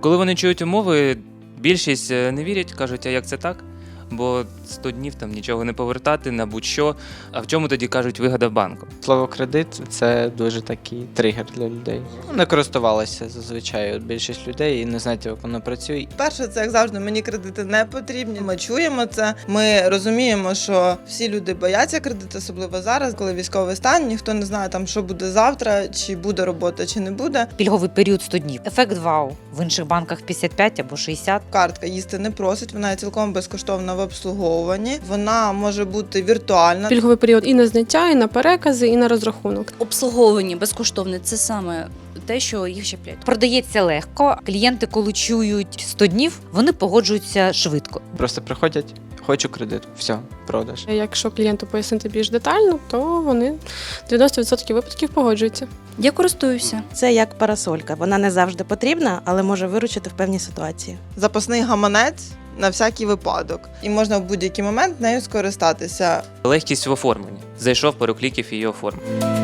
Коли вони чують умови, більшість е, не вірять, кажуть, а як це так? Бо 100 днів там нічого не повертати на будь-що. А в чому тоді кажуть вигода банку? Слово кредит це дуже такий тригер для людей. Не користувалися зазвичай от більшість людей і не знають, як воно працює. Перше, це як завжди, мені кредити не потрібні. Ми чуємо це. Ми розуміємо, що всі люди бояться кредиту, особливо зараз, коли військовий стан. Ніхто не знає там, що буде завтра, чи буде робота, чи не буде. Пільговий період 100 днів. Ефект вау. В інших банках 55 або 60. Картка їсти не просить, вона є цілком безкоштовна в обслуговуванні. Вона може бути віртуальна. Пільговий період і на зняття, і на перекази, і на розрахунок. обслуговування безкоштовне це саме те, що їх щеплять. Продається легко. Клієнти, коли чують 100 днів, вони погоджуються швидко. Просто приходять, хочу кредит, все, продаж. Якщо клієнту пояснити більш детально, то вони 90% випадків погоджуються. Я користуюся. Це як парасолька. Вона не завжди потрібна, але може виручити в певній ситуації. Запасний гаманець на всякий випадок, і можна в будь-який момент нею скористатися. Легкість в оформленні. Зайшов, пару кліків і її оформив.